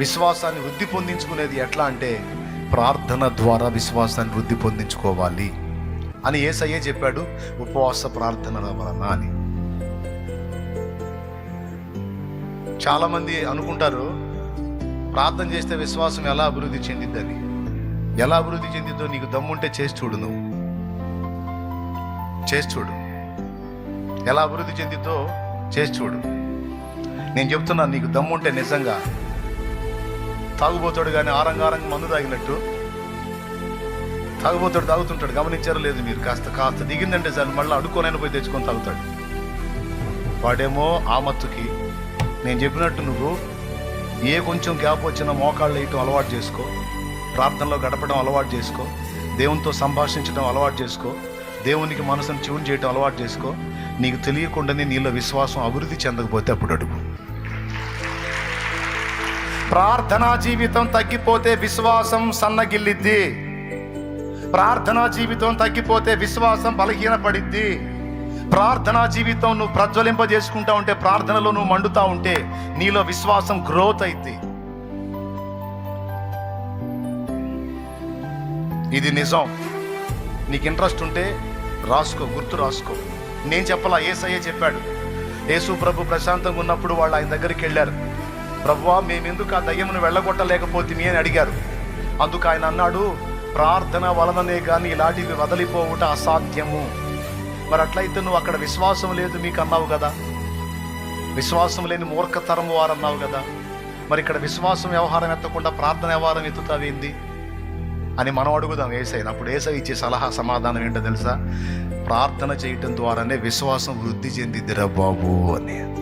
విశ్వాసాన్ని వృద్ధి పొందించుకునేది ఎట్లా అంటే ప్రార్థన ద్వారా విశ్వాసాన్ని వృద్ధి పొందించుకోవాలి అని ఏసయ్యే చెప్పాడు ఉపవాస ప్రార్థనల వలన అని. చాలామంది అనుకుంటారు ప్రార్థన చేస్తే విశ్వాసం ఎలా అభివృద్ధి చెందిద్దని. ఎలా అభివృద్ధి చెందిద్దో నీకు దమ్ముంటే చేసి చూడు నువ్వు. చేసి చూడు. ఎలా అభివృద్ధి చెందిద్దో చేసి చూడు. నేను చెప్తున్నాను నీకు దమ్ముంటే నిజంగా తాగుబోతాడు కానీ ఆరంగారంగ మందు తాగినట్టు. తాగుబోతాడు తాగుతుంటాడు. గమనించారో లేదు మీరు. కాస్త కాస్త దిగిందంటే చాలు. మళ్ళీ అడుక్కోనైనా పోయి తెచ్చుకొని తాగుతాడు. వాడేమో ఆ మత్తుకి నేను చెప్పినట్టు నువ్వు ఏ కొంచెం గ్యాప్ వచ్చినా మోకాళ్ళు వేయటం అలవాటు చేసుకో. ప్రార్థనలో గడపడం అలవాటు చేసుకో. దేవునితో సంభాషించడం అలవాటు చేసుకో. దేవునికి మనసును ట్యూన్ చేయటం అలవాటు చేసుకో. నీకు తెలియకుండానే నీలో విశ్వాసం అభివృద్ధి చెందకపోతే అప్పుడు అడుగు. ప్రార్థనా జీవితం తగ్గిపోతే విశ్వాసం సన్నగిల్లిద్ది. ప్రార్థనా జీవితం తగ్గిపోతే విశ్వాసం బలహీనపడిద్ది. ప్రార్థనా జీవితం నువ్వు ప్రజ్వలింపజేసుకుంటా ఉంటే ప్రార్థనలో నువ్వు మండుతా ఉంటే నీలో విశ్వాసం గ్రోత్ అయింది ఇది నిజం. నీకు ఇంట్రెస్ట్ ఉంటే రాసుకో గుర్తు రాసుకో. నేను చెప్పలా ఏసయ్య చెప్పాడు. యేసు ప్రభు ప్రశాంతంగా ఉన్నప్పుడు వాళ్ళు ఆయన దగ్గరికి వెళ్ళారు. ప్రభువా మేమెందుకు ఆ దయ్యమును వెళ్ళగొట్టలేకపోతే అని అడిగారు. అందుకు ఆయన అన్నాడు ప్రార్థన వలననే కానీ ఇలాంటివి వదిలిపోవుట అసాధ్యము. మరి అట్లయితే నువ్వు అక్కడ విశ్వాసం లేదు మీకు అన్నావు కదా విశ్వాసం లేని మూర్ఖతరం వారు అన్నావు కదా మరి ఇక్కడ విశ్వాసం వ్యవహారం ఎత్తకుండా ప్రార్థన వ్యవహారం ఎత్తుతావేంది అని మనం అడుగుదాం ఏసై అప్పుడు ఏసై ఇచ్చే సలహా సమాధానం ఏంటో తెలుసా? ప్రార్థన చేయటం ద్వారానే విశ్వాసం వృద్ధి చెందిద్దిరా బాబు అని.